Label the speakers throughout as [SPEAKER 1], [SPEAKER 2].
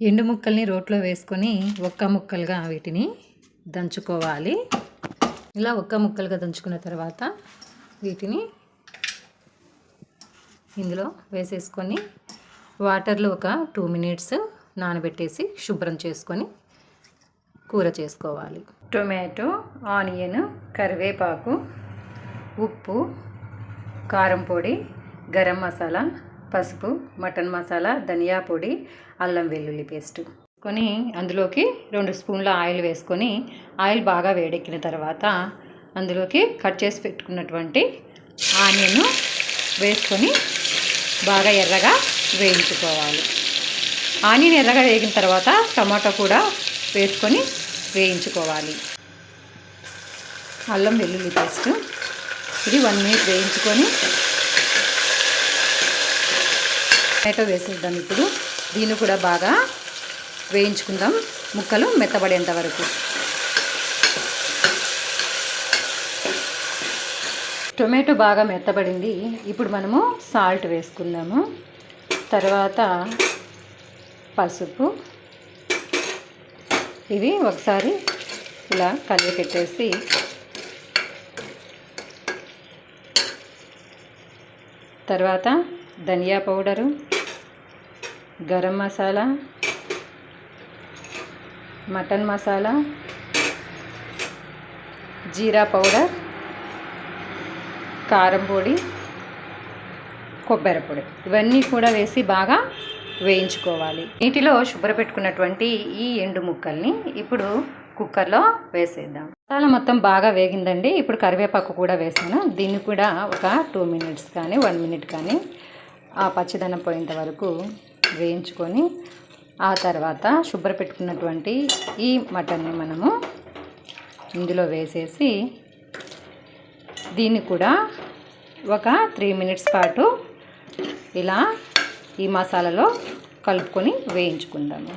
[SPEAKER 1] ఎండు ముక్కల్ని రోట్లో వేసుకొని ఒక్క ముక్కలుగా వీటిని దంచుకోవాలి. ఇలా ఒక్క ముక్కలుగా దంచుకున్న తర్వాత వీటిని ఇందులో వేసేసుకొని వాటర్లో ఒక టూ మినిట్స్ నానబెట్టేసి శుభ్రం చేసుకొని కూర చేసుకోవాలి. టొమాటో ఆనియన్ కరివేపాకు ఉప్పు కారం పొడి గరం మసాలా పసుపు మటన్ మసాలా ధనియా పొడి అల్లం వెల్లుల్లి పేస్ట్. కొని అందులోకి రెండు స్పూన్ల ఆయిల్ వేసుకొని ఆయిల్ బాగా వేడెక్కిన తర్వాత అందులోకి కట్ చేసి పెట్టుకున్నటువంటి ఆనియన్ వేసుకొని బాగా ఎర్రగా వేయించుకోవాలి. ఆనియన్ ఎర్రగా వేగిన తర్వాత టమాటా కూడా వేసుకొని వేయించుకోవాలి. అల్లం వెల్లుల్లి పేస్ట్. ఇది వన్ మినిట్ వేయించుకొని టమాటో వేసేద్దాం ఇప్పుడు. దీన్ని కూడా బాగా వేయించుకుందాం. ముక్కలు మెత్తబడేంత వరకు. టొమాటో బాగా మెత్తబడింది. ఇప్పుడు మనము సాల్ట్ వేసుకుందాము. తర్వాత పసుపు. ఇవి ఒకసారి ఇలా కలిపి పెట్టేసి తర్వాత dhaniya powder. Garam masala mutton masala jeera powder కారం పొడి కొబ్బరి పొడి. ఇవన్నీ కూడా వేసి బాగా వేయించుకోవాలి. నీటిలో శుభ్రపెట్టుకున్నటువంటి ఈ ఎండు ముక్కల్ని ఇప్పుడు కుక్కర్లో వేసేద్దాం. మసాలా మొత్తం బాగా వేగిందండి. ఇప్పుడు కరివేపాకు కూడా వేసాను. దీన్ని కూడా ఒక టూ మినిట్స్ కానీ వన్ మినిట్ కానీ ఆ పచ్చిదనం పోయేంత వరకు వేయించుకొని ఆ తర్వాత శుభ్రపెట్టుకున్నటువంటి ఈ మటన్ని మనము ఇందులో వేసేసి దీన్ని కూడా ఒక త్రీ మినిట్స్ పాటు ఇలా ఈ మసాలాలో కలుపుకొని వేయించుకుందాము.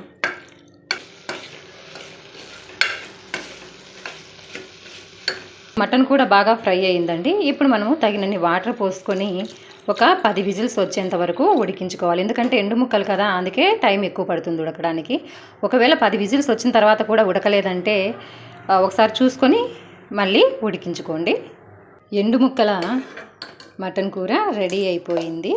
[SPEAKER 1] మటన్ కూడా బాగా ఫ్రై అయిందండి. ఇప్పుడు మనము తగినన్ని వాటర్ పోసుకొని ఒక పది విజిల్స్ వచ్చేంత వరకు ఉడికించుకోవాలి. ఎందుకంటే ఎండు ముక్కలు కదా అందుకే టైం ఎక్కువ పడుతుంది ఉడకడానికి. ఒకవేళ పది విజిల్స్ వచ్చిన తర్వాత కూడా ఉడకలేదంటే ఒకసారి చూసుకొని మళ్ళీ ఉడికించుకోండి. ఎండు ముక్కల మటన్ కూర రెడీ అయిపోయింది.